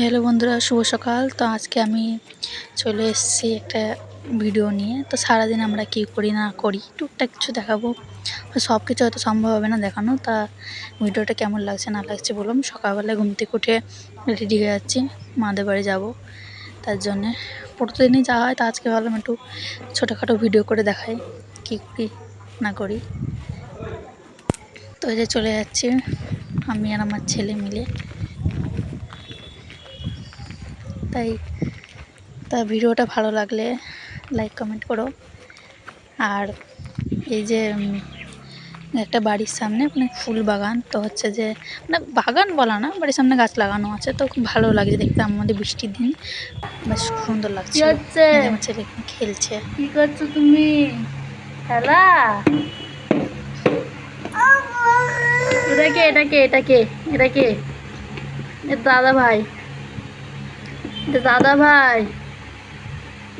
Hello বন্ধুরা, শুভ সকাল। তো আজকে আমি চলে এসেছি একটা ভিডিও নিয়ে। তো সারাদিন আমরা কী করি না করি, টুকটাক কিছু দেখাবো। সব কিছু হয়তো সম্ভব হবে না দেখানো। তা ভিডিওটা কেমন লাগছে, না লাগছে বলুন। সকালবেলায় ঘুম থেকে উঠে রেডি হয়ে যাচ্ছি। মাদের বাড়ি যাব। তার জন্যে প্রতিদিনই যাওয়া হয়, তা আজকে ভাবলাম একটু ছোটোখাটো ভিডিও করে দেখাই, কী করি না করি। তো এই যে চলে যাচ্ছি, আমি আর আমার ছেলে মিলে। তাই তা ভিডিওটা ভালো লাগলে লাইক কমেন্ট করো। আর এই যে একটা বাড়ির সামনে মানে ফুল বাগান তো হচ্ছে যে মানে বাগান বলা না বাড়ির সামনে গাছ লাগানো আছে তো খুব ভালো লাগছে দেখতে আমাদের বৃষ্টির দিন। বেশ সুন্দর লাগছে। আমার ছেলে খেলছে। কি করছ তুমি? খেলা? এটা কে? এটা কে? এটা কে? এটা কে? দাদা ভাই। দাদা ভাই।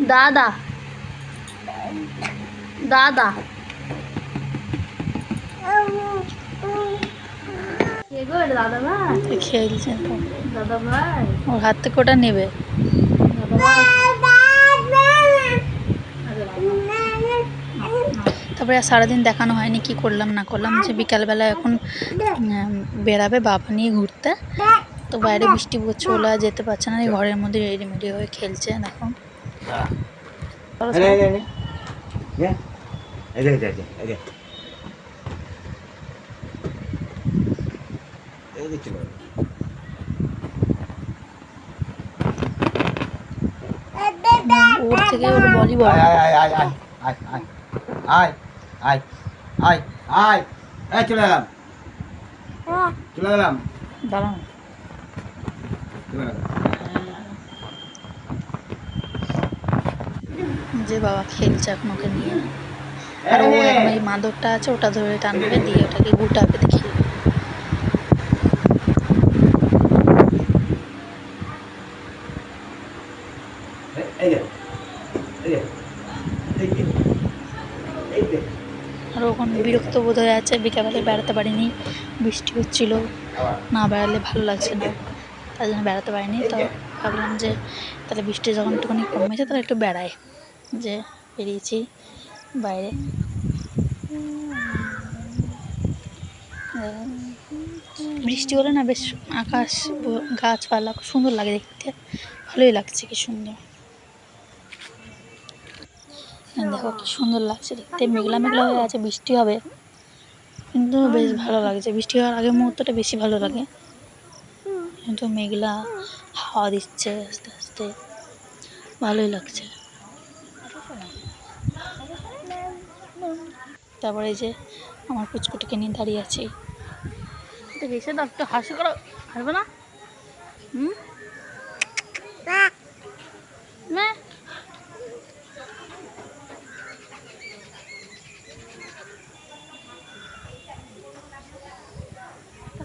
দাদা। দাদা। খেলছে দাদা ওর হাত থেকে ওটা নেবে। তারপরে আর সারাদিন দেখানো হয়নি কি করলাম না করলাম যে বিকালবেলা এখন বেরাবে বাবা নিয়ে ঘুরতে। তো বাইরে বৃষ্টি পড়ছে ওলা যেতে পারছে না ঘরের মধ্যে রেডিমেডি হয়ে খেলছে দেখো ওর থেকে ওর বলি আয় আয় আয় আয় আয় আয় আয় আয় আয় চলে এলাম চলে চলে এলাম যে বাবা খেলছে এখন ওকে নিয়ে। আর ও এখন মাদকটা আছে ওটা ধরে টানবে দিয়ে ওটাকে গুটাবে দেখি আর ওখানে বিরক্ত বোধ হয়ে আছে বিকালবেলা বেড়াতে পারিনি বৃষ্টি হচ্ছিল না বেড়ালে ভালো লাগছে না। তাই জন্য বেড়াতে পারিনি। তো ভাবলাম যে তাহলে বৃষ্টি যখন একটুখানি কমেছে তাহলে একটু বেড়াই। যে বেরিয়েছি বাইরে। বৃষ্টি হলে না বেশ আকাশ গাছপালা খুব সুন্দর লাগে দেখতে। ভালোই লাগছে কি সুন্দর। দেখো কি সুন্দর লাগছে দেখতে। মেঘলা মেঘলা হয়ে আছে বৃষ্টি হবে। কিন্তু বেশ ভালো লাগছে। বৃষ্টি হওয়ার আগে মুহূর্তটা বেশি ভালো লাগে। কিন্তু মেঘলা হাওয়া দিচ্ছে আস্তে আস্তে। ভালোই লাগছে। তারপরে যে আমার কুচকুটিকে নিয়ে দাঁড়িয়ে আছি। হেসে দাও, একটু হাসি করো। হাসবে না?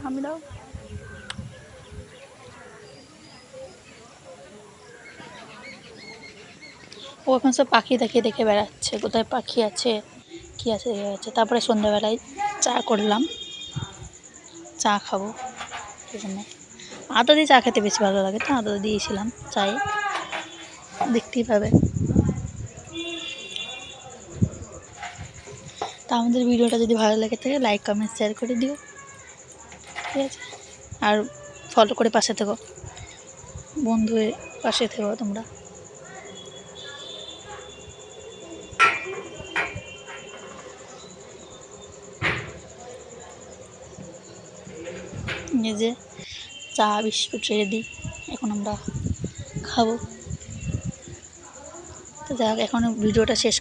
আমি দাও। ও এখন সব পাখি দেখে দেখে বেড়াচ্ছে। কোথায় পাখি আছে, কী আছে দেখে বেড়াচ্ছে। তারপরে সন্ধ্যাবেলায় চা করলাম। চা খাব জন্য। আদা দিয়ে চা খেতে বেশি ভালো লাগে, তো আদা দিয়েছিলাম চায়ে। দেখতেই পাবে। তা আমাদের ভিডিওটা যদি ভালো লাগে থাকে লাইক কমেন্ট শেয়ার করে দিও। ঠিক আছে? আর ফলো করে পাশে থেকো। বন্ধু হয়ে পাশে থেকো তোমরা। যে চা বিস্কুট রেডি। এখন আমরা খাব। তো যাক এখন ভিডিওটা শেষ